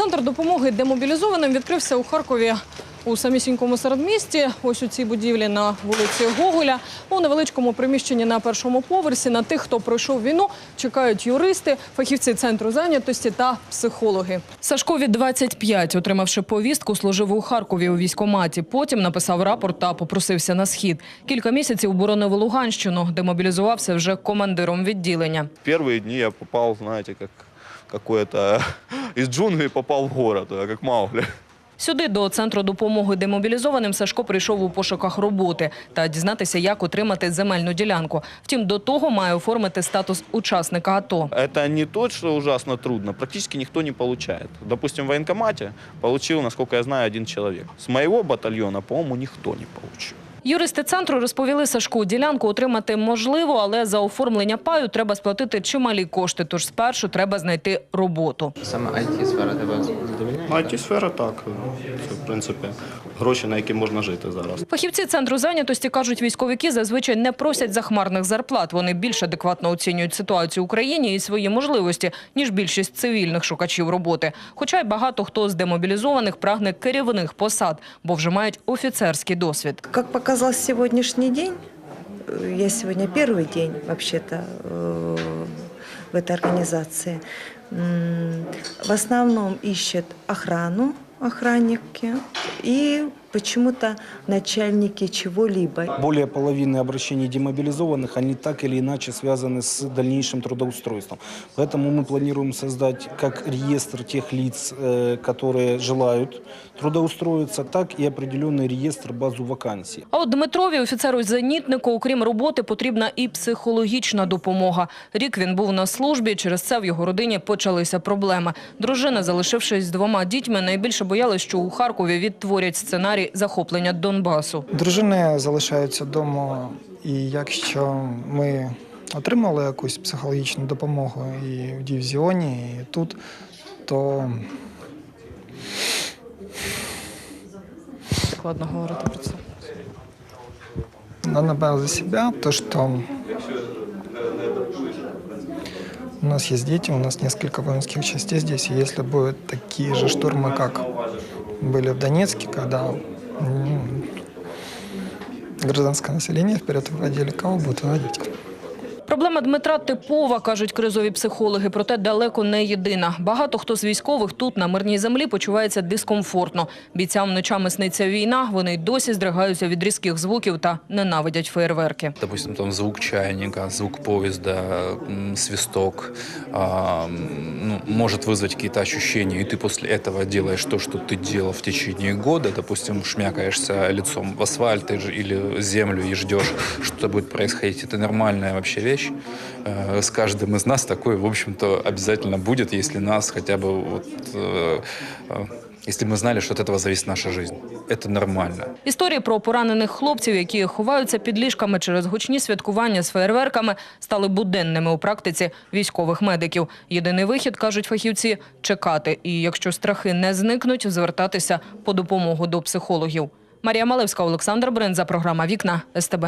Центр допомоги демобілізованим відкрився у Харкові у самісінькому середмісті. Ось у цій будівлі на вулиці Гоголя. У невеличкому приміщенні на першому поверсі на тих, хто пройшов війну, чекають юристи, фахівці центру зайнятості та психологи. Сашкові 25, отримавши повістку, служив у Харкові у військкоматі. Потім написав рапорт та попросився на схід. Кілька місяців боронив Луганщину, демобілізувався вже командиром відділення. Первые дни я попал, знаете, как какое-то из джунглей попал в город, как Маугли. Сюди до центру допомоги демобілізованим Сашко прийшов у пошуках роботи та дізнатися, як отримати земельну ділянку. Втім, до того має оформити статус учасника АТО. Это не то, что ужасно трудно, практически никто не получает. Допустим, в военкомате получил, насколько я знаю, один человек. С моего батальона, по-моему, никто не получил. Юристи центру розповіли Сашку, ділянку отримати можливо, але за оформлення паю треба сплатити чималі кошти. Тож спершу треба знайти роботу. Саме IT-сфера тебе задовольняє? it сфера так. Це, в принципі, гроші, на які можна жити зараз. Фахівці центру зайнятості кажуть, військовики зазвичай не просять захмарних зарплат. Вони більш адекватно оцінюють ситуацію в Україні і свої можливості, ніж більшість цивільних шукачів роботи. Хоча й багато хто з демобілізованих прагне керівних посад, бо вже мають офіцерський досвід. Как показал сегодняшний день, э, я сегодня первый день вообще-то э, в этой организации, м, в основном ищет охрану, охранники и почему-то начальники чего-либо. Более половины обращений демобилизованных, они так или иначе связаны с дальнейшим трудоустройством. Поэтому мы планируем создать как реестр тех лиц, э, которые желают трудоустроиться, так и определенный реестр базу вакансий. А от Дмитрові, офіцеру-зенітнику, окрім роботи, потрібна і психологічна допомога. Рік він був на службі, через це в його родині почалися проблеми. Дружина, залишившись з двома дітьми, найбільше боялась, що у Харкові відтворять сценарій захоплення Донбасу. Дружини залишаються вдома, і якщо ми отримали якусь психологічну допомогу і в дивізіоні, і тут, то Складно говорити про це. надо за себя то, что у нас есть дети, у нас несколько воинских частей здесь, и если будут такие же штурмы, как были в Донецке, когда гражданское население вперед выводили, кого будут выводить? Проблема Дмитра типова, кажуть кризові психологи, проте далеко не єдина. Багато хто з військових тут, на мирній землі, почувається дискомфортно. Бійцям ночами сниться війна, вони й досі здригаються від різких звуків та ненавидять феєрверки. Допустим, там звук чайника, звук поезда, м, свисток а, м, ну, может вызвать какие-то ощущения, и ты после этого делаешь то, что ты делал в течение года, допустим, шмякаешься лицом в асфальт и ж- или землю и ждешь, что будет происходить. Это нормальная вообще вещь. Э, С каждым из нас такое, в общем-то, обязательно будет, если нас хотя бы вот, э, э, если мы знали, что от этого зависит наша жизнь. Это нормально. Історії про поранених хлопців, які ховаються під ліжками через гучні святкування з феєрверками, стали буденними у практиці військових медиків. Єдиний вихід, кажуть фахівці, чекати. І якщо страхи не зникнуть, звертатися по допомогу до психологів. Марія Малевська, Олександр Бринза, програма Вікна СТБ.